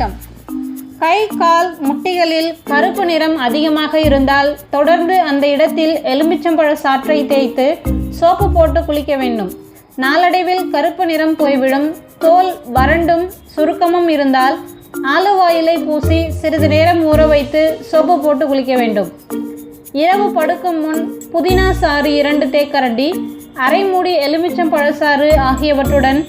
வணக்கம். கை கால் முட்டிகளில் கருப்பு நிறம் அதிகமாக இருந்தால் தொடர்ந்து அந்த இடத்தில் எலுமிச்சம்பழ சாற்றை தேய்த்து சோப்பு போட்டு குளிக்க வேண்டும். நாளடைவில் கருப்பு நிறம் போய்விடும். தோல் வறண்டும் சுருக்கமும் இருந்தால் ஆலுவாயிலை பூசி சிறிது நேரம் ஊற வைத்து சோப்பு போட்டு குளிக்க வேண்டும். இரவு படுக்கும் முன் புதினா சாறு இரண்டு தேக்கரண்டி அரை மூடி ஆகியவற்றுடன்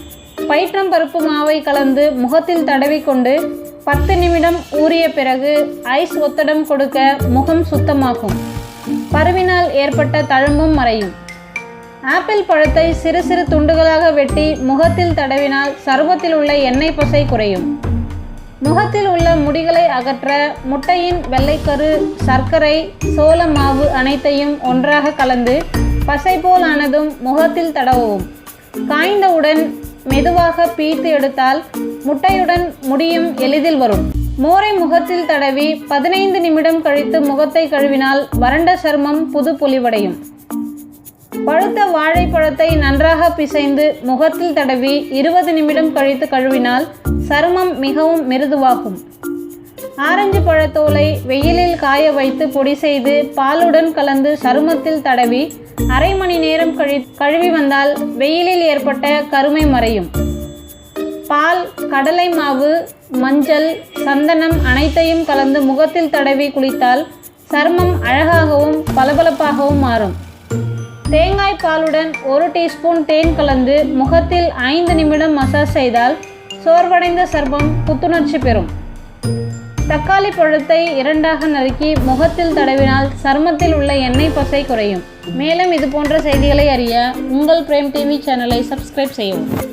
பயிற்றம் பருப்பு பயிற்றம்பருப்பு மாவை கலந்து முகத்தில் தடவிக்கொண்டு பத்து நிமிடம் ஊறிய பிறகு ஐஸ் ஒத்தடம் கொடுக்க முகம் சுத்தமாகும் பருவினால் ஏற்பட்ட தழும்பும் மறையும். ஆப்பிள் பழத்தை சிறு சிறு துண்டுகளாக வெட்டி முகத்தில் தடவினால் சருமத்தில் உள்ள எண்ணெய் பசை குறையும். முகத்தில் உள்ள முடிகளை அகற்ற முட்டையின் வெள்ளைக்கரு சர்க்கரை சோள மாவு அனைத்தையும் ஒன்றாக கலந்து பசை போல் ஆனதும் முகத்தில் தடவவும். காய்ந்தவுடன் மெதுவாக பீத்து எடுத்தால் முட்டையுடன் முடியும் எளிதில் வரும். மோரை முகத்தில் தடவி பதினைந்து நிமிடம் கழித்து முகத்தை கழுவினால் வறண்ட சருமம் புது பொலிவடையும். பழுத்த வாழைப்பழத்தை நன்றாக பிசைந்து முகத்தில் தடவி இருபது நிமிடம் கழித்து கழுவினால் சருமம் மிகவும் மிருதுவாகும். ஆரஞ்சு பழத்தோலை வெயிலில் காய வைத்து பொடி செய்து பாலுடன் கலந்து சருமத்தில் தடவி அரை மணி நேரம் கழி கழுவி வந்தால் வெயிலில் ஏற்பட்ட கருமை மறையும். பால் கடலை மாவு மஞ்சள் சந்தனம் அனைத்தையும் கலந்து முகத்தில் தடவி குளித்தால் சருமம் அழகாகவும் பளபளப்பாகவும் மாறும். தேங்காய் பாலுடன் ஒரு டீஸ்பூன் தேன் கலந்து முகத்தில் ஐந்து நிமிடம் மசாஜ் செய்தால் சோர்வடைந்த சர்மம் புத்துணர்ச்சி பெறும். தக்காளி பழத்தை இரண்டாக நறுக்கி முகத்தில் தடவினால் சருமத்தில் உள்ள எண்ணெய் பசை குறையும். மேலும் இது போன்ற செய்திகளை அறிய உங்கள் பிரேம் டிவி சேனலை சப்ஸ்கிரைப் செய்யவும்.